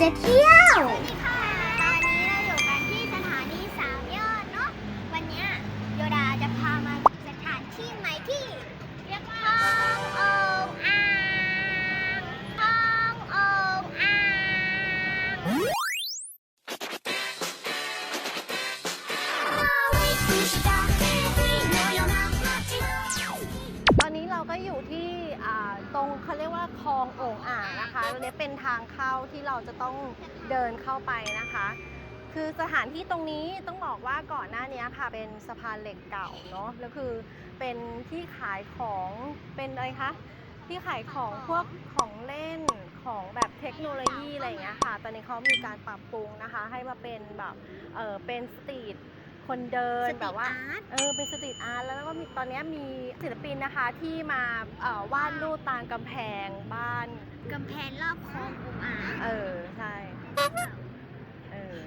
จะเที่ยว สวัสดีค่ะ ตอนนี้เราอยู่กันที่สถานีสามยอดเนาะ วันนี้โยดาจะพามาสถานที่ใหม่ที่เรียกว่าห้องโองอ่างห้องโองอ่าง ทางเข้าที่เราจะต้องเดินเข้าไปนะคะ คือสถานที่ตรงนี้ต้องบอกว่าก่อนหน้านี้ค่ะเป็นสะพานเหล็กเก่าเนาะแล้วคือเป็นที่ขายของเป็นอะไรคะที่ขายของพวกของเล่นของแบบเทคโนโลยีอะไรอย่างเงี้ยค่ะ ตอนนี้เขามีการปรับปรุงนะคะ ให้มาเป็นแบบเออเป็นสตรีท คนเดินแบบว่า เออเป็นสตรีทอาร์ตแล้วก็มีตอนนี้มีศิลปินนะคะที่มาเอ่อวาดรูปตามกำแพงบ้านกำแพงรอบคลองโอ่งอ่างเออใช่เออ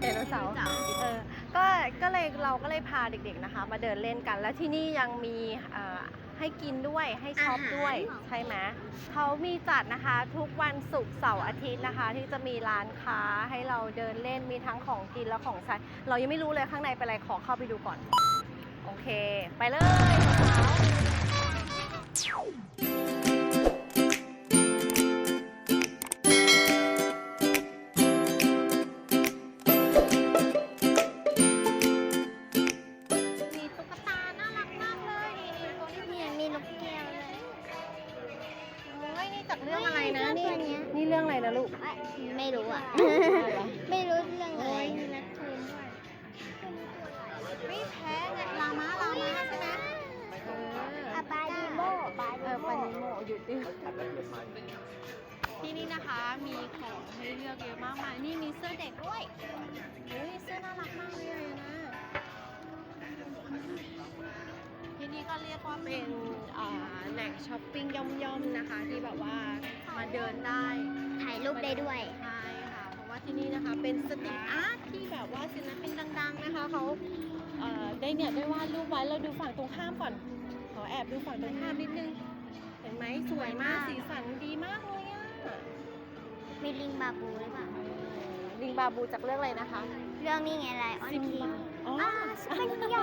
ไดโนเสาร์เออก็ก็เลยเราก็เลยพาเด็กๆนะคะ มาเดินเล่นกัน แล้วที่นี่ยังมีเอ่อ ให้กินด้วยให้ช็อปด้วยใช่ไหมเขามีจัดนะคะทุกวันศุกร์เสาร์อาทิตย์นะคะ ที่จะมีร้านค้าให้เราเดินเล่นมีทั้งของกินและของใช้เรายังไม่รู้เลยข้างในเป็นอะไรขอเข้าไปดูก่อน โอเค ไปเลยมี นะเรื่นี่องตัวเนี้ยนี่เรื่องอะไรนะลูกเอ้ยไม่รู้อะเหรอไม่รู้เรื่องอะไรมีนักทูนด้วยไม่แพ้ไงลามาลามาใช่ไหมเอออะปาดิโมปาเอดิอโมปานิโมอยู่ดิที่นี่นะคะมีของให้เลือกเยอะมากมายนี่มีเสื้อเด็กด้วยเฮ้ยเสื้อน่ารักมากเลยนะที่นี่ก็เรียกว่าเป็นอ่าแหล่งช้อปปิ้งย่อมๆนะคะ ที่แบบว่า มาเดินได้ถ่ายรูปได้ด้วยใช่ค่ะ เพราะว่าที่นี่นะคะเป็นสตรีทอาร์ตที่แบบว่าศิลปินดัง ๆ นะคะเขาเอ่อได้เนี่ยได้วาดรูปไว้เราดูฝั่งตรงข้ามก่อน ขอแอบดูฝั่งตรงข้ามนิดนึง เห็นไหมสวยมากสีสันดีมากเลยอะมีลิงบาบูหรือเปล่าลิงบาบูจากเรื่องอะไรนะคะ เรื่องนี้ไงไลออนซิมคิงบาอ๋ออ่าสปัญญา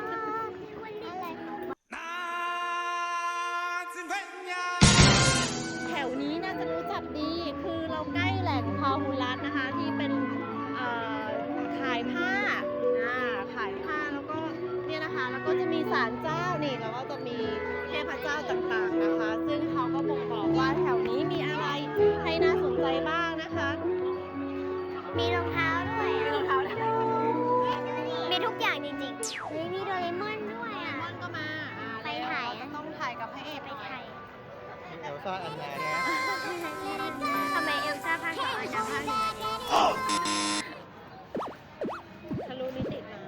พาหุรัตนะคะที่เป็นขายผ้าอ่าขายผ้าแล้วก็เนี่ยนะคะแล้วก็จะมีศาลเจ้านี่แล้วก็จะมีเทพเจ้าต่างๆาภาคสองอาจจะภาคหนึ่งทะลุนิติมา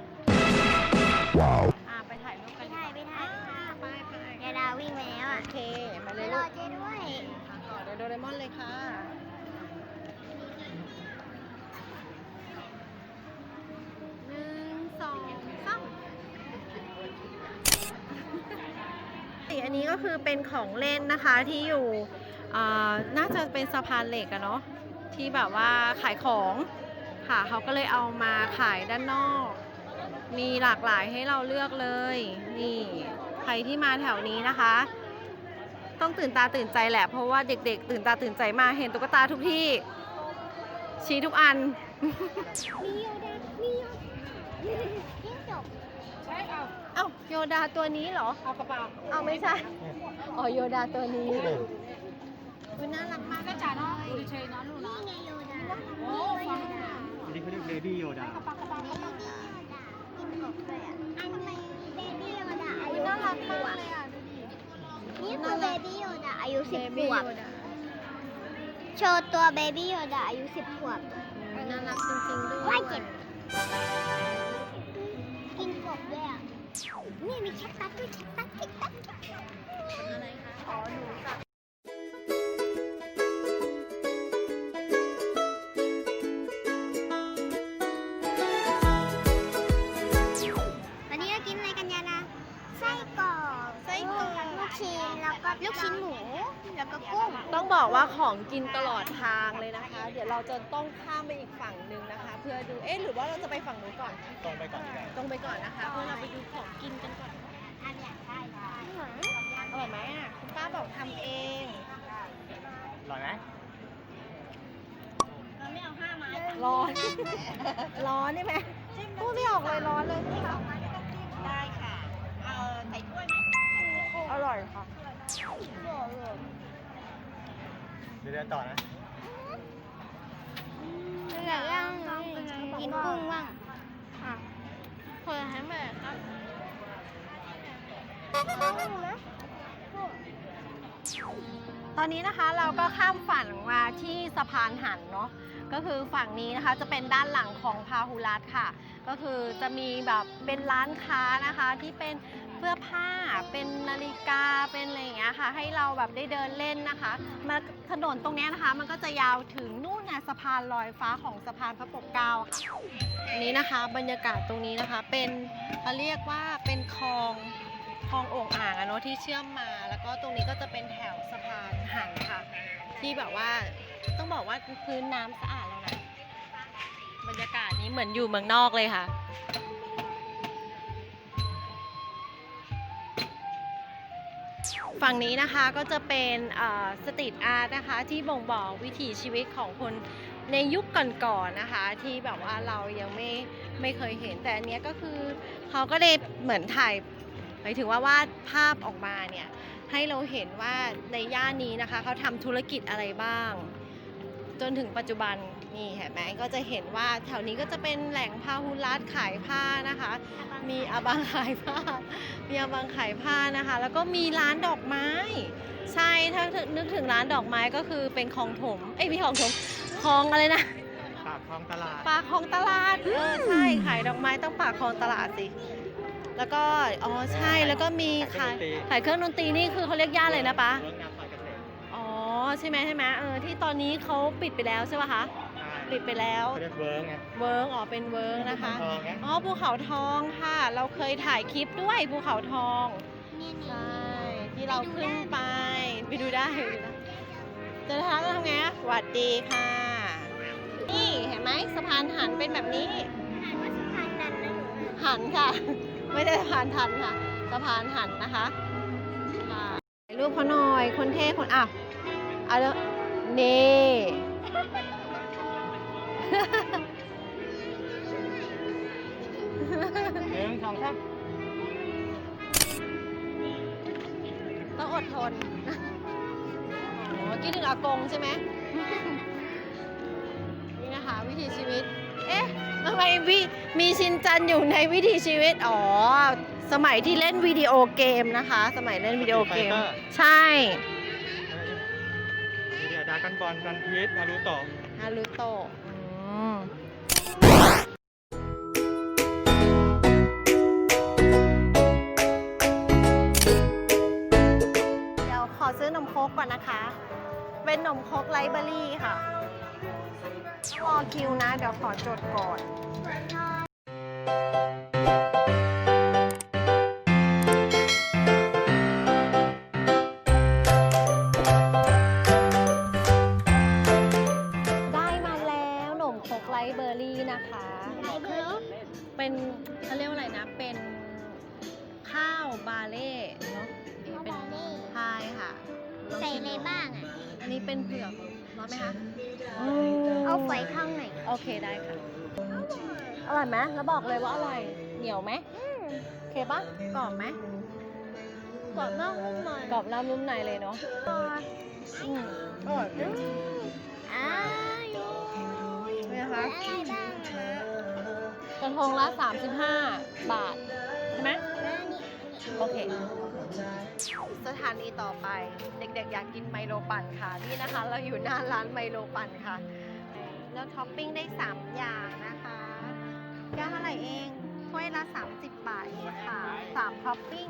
อ่าไปถ่ายรูปไปกันถ่ายไปถ่ายอ่าไปไปยาดาวิ่งไปแล้วโออะเค มาไปเลยรลูอกเจ๊ด้วยต่อเดี๋ยวโดเรมอนเลยค่ะ หนึ่งสองสามอันนี้ก็คือเป็นของเล่นนะคะที่อยู่อ่าน่าจะเป็นสะพานเหล็กอะเนาะ ที่แบบว่าขายของค่ะเขาก็เลยเอามาขายด้านนอก มีหลากหลายให้เราเลือกเลย นี่ใครที่มาแถวนี้นะคะ ต้องตื่นตาตื่นใจแหละ เพราะว่าเด็กๆ ตื่นตาตื่นใจมากเห็นตุ๊กตาทุกที่ ชี้ทุกอันมีโยดามีโยดาจิ้งจกเอ้าโยดาตัวนี้เหรอ เอากระเป๋าเอาไม่ใช่ อ๋อโยดาตัวนี้ คุณน่ารักมากก็จ๋าเนาะเฉยๆเนาะลูกนี่เนาะไงโยดาโอ้ฟังอันนี้เขาเรียกเบบี้โยดาจิ้งจกด้วยอะอันทำไมเบบี้โยดาอาอุ๊ยยุน่ารักสิบขมาวกบเลยอะดูดินี่คือเบบี้โยดาอายุสิบข Baby วบ Yoda โชว์ตัวเบบี้โยดาอายุสิบขวบอืมน่ารักจริงๆด้วยว้ายเจ็บกินกบด้วยอะนี่มีแคคตัสด้วยแคคตัสแคคตัส บอกว่าของกินตลอดทางเลยนะคะ เดี๋ยวเราจะต้องข้ามไปอีกฝั่งหนึ่งนะคะ เพื่อดู เอ๊ะหรือว่าเราจะไปฝั่งนู้นก่อน ตรงไปก่อนดีกว่าตรงไปก่อนนะคะ เพื่อเราไปดูของกินกันก่อน อันอยากได้ได้อร่อยไหมอะคุณป้าบอกทำเอง อร่อยไหมเราไม่เอาห้าไม้ร้อน ร้อนใช่ไหมพูดไม่ออกเลยร้อนเลยค่ะได้ค่ะ เอาใส่ถ้วยไหมอร่อยค่ะ เดี๋ยวเดินต่อนะอยากย่างกินกุ้งบ้างเปิดให้แม่ครับตอนนี้นะคะเราก็ข้ามฝั่งมาที่สะพานหันเนาะก็คือฝั่งนี้นะคะจะเป็นด้านหลังของพาหุรัตค่ะ ก็คือจะมีแบบเป็นร้านค้านะคะที่เป็นเสื้อผ้า เป็นนาฬิกาเป็นอะไรอย่างเงี้ยค่ะ ให้เราแบบได้เดินเล่นนะคะมาถนนตรงเนี้ยนะคะ มันก็จะยาวถึงนู่นนะสะพานลอยฟ้าของสะพานพระปกเกล้าค่ะอันนี้นะคะ บรรยากาศตรงนี้นะคะ เป็นเขาเรียกว่าเป็นคลองคลองโอ่งอ่างอะเนาะที่เชื่อมมา แล้วก็ตรงนี้ก็จะเป็นแถวสะพานหันค่ะ ที่แบบว่าต้องบอกว่าพื้นน้ำสะอาดแล้วนะบรรยากาศนี้เหมือนอยู่เมืองนอกเลยค่ะ ฝั่งนี้นะคะก็จะเป็นสตรีทอาร์ตนะคะที่บ่งบอกวิถีชีวิตของคนในยุคก่อนๆนะคะที่แบบว่าเรายังไม่ไม่เคยเห็นแต่อันเนี้ยก็คือเขาก็ได้เหมือนถ่ายหมายถึงว่าวาดภาพออกมาเนี่ยให้เราเห็นว่าในย่านนี้นะคะเขาทำธุรกิจอะไรบ้าง จนถึงปัจจุบัน นี่เห็นไหมก็จะเห็นว่าแถวนี้ก็จะเป็นแหล่งพาหุรัตขายผ้านะคะ มีอาบังขายผ้า มีอาบังขายผ้านะคะ แล้วก็มีร้านดอกไม้ ใช่ถ้านึกถึงร้านดอกไม้ก็คือเป็นคลองถม เอ้ยไม่คลองถมคลองอะไรนะปากคลองตลาดปากคลองตลาดเออใช่ขายดอกไม้ต้องปากคลองตลาดสิแล้วก็อ๋อใช่แล้วก็มีขายขายเครื่องดนตรีนี่คือเขาเรียกย่านอะไรนะปะรถงานซอยเกษตรอ๋อใช่ไหมใช่ไหมเออที่ตอนนี้เขาปิดไปแล้วใช่ปะคะใช่ ปิดไปแล้วเขาเรียกเวิร์กไง เวิร์กอ๋อเป็นเวิร์กนะคะทองไงอ๋อภูเขาทองค่ะ เราเคยถ่ายคลิปด้วยภูเขาทองนี่นี่ใช่ที่เราขึ้นไป ไปดูได้จะทำทำไงอะสวัสดีค่ะ นี่เห็นไหมสะพานหันเป็นแบบนี้ อ่านว่าสะพานดันนะหนูหันค่ะ ไม่ได้สะพานทันค่ะสะพานหันนะคะค่ะถ่ายรูปเขาหน่อยคนเท่คนอะเอาแล้วนี่ หนึ่งสองสามต้องอดทนอ๋อคิดถึงอากงใช่ไหม นี่นะคะ วิถีชีวิต เอ๊ะทำไมวิมีชินจันอยู่ในวิถีชีวิต อ๋อ สมัยที่เล่นวิดีโอเกมนะคะ สมัยเล่นวิดีโอเกม ใช่เดี๋ยวดรากันบอลกันพีชนารูโตะฮารุโตะอืม เดี๋ยวขอซื้อนมโคกก่อนนะคะ เป็นนมโคกไลเบอรี่ค่ะรอคิวนะ เดี๋ยวขอจดก่อน นะคะไหนเบอร์เป็นเขาเรียกว่าอะไรนะ เป็นข้าวบาเล่เนาะข้าวเป็นบาเล่ใช่ค่ะ ใส่อะไรบ้างอะ อันนี้เป็นเผือกร้อนไหมคะ เอาฝอยทองหน่อยโอเคได้ค่ะ อร่อยไหมแล้วบอกเลยว่าอร่อย เหนียวไหมโอเคปะกรอบไหมกรอบนอกนุ่มในกรอบน้ำนุ่มในเลยเนาะอืมอร่อยจริงอ้าวยูนี่นะคะ กระทงละ 35 บาท ใช่ไหมโอเค สถานีต่อไป เด็กๆ อยากกินไมโลปั่นค่ะ นี่นะคะ เราอยู่หน้าร้านไมโลปั่นค่ะ แล้วท็อปปิ้งได้ 3 อย่างนะคะแก้วเท่าไหร่เองถ้วยละ 30 บาทเองค่ะ3ท็อปปิ้ง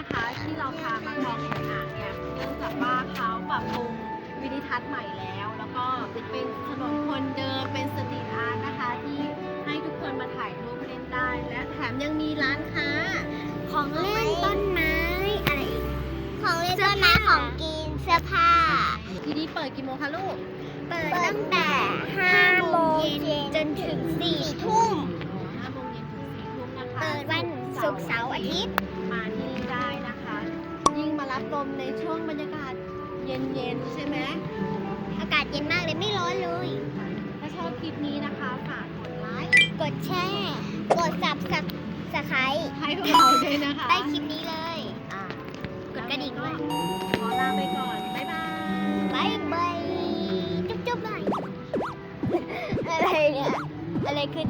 นะคะที่เราพามาคลองโองอ่างเนี่ยเนื่องจากว่าเขาปรับปรุงวินิทัศน์ใหม่แล้ว แล้วก็เป็นถนนคนเดินเป็นสตรีทอาร์ตนะคะ ที่ให้ทุกคนมาถ่ายรูปเล่นได้ และแถมยังมีร้านค้า ของเล่นต้นไม้อะไรอีกของเล่นต้นไม้ของกินเสื้อผ้า ที่นี่เปิดกี่โมงคะลูก เปิดตั้งแต่5โมงเย็นจนถึง4ทุ่มห้าโมงเย็นถึงสี่ทุ่มนะคะ เปิดวันศุกร์เสาร์อาทิตย์ รับลมในช่วงบรรยากาศเย็นๆใช่ไหมอากาศเย็นมากเลยไม่ร้อนเลย ถ้าชอบคลิปนี้นะคะ ฝากกดไลค์กดแชร์กดสับสับสไครให้พวกเราด้วยนะคะใต้คลิปนี้เลยอ่ากดกระดิ่งด้วยขอลาไปก่อน บ๊ายบายบายบายจุ๊บจุ๊บหน่อยอะไรเนี่ยอะไรคือ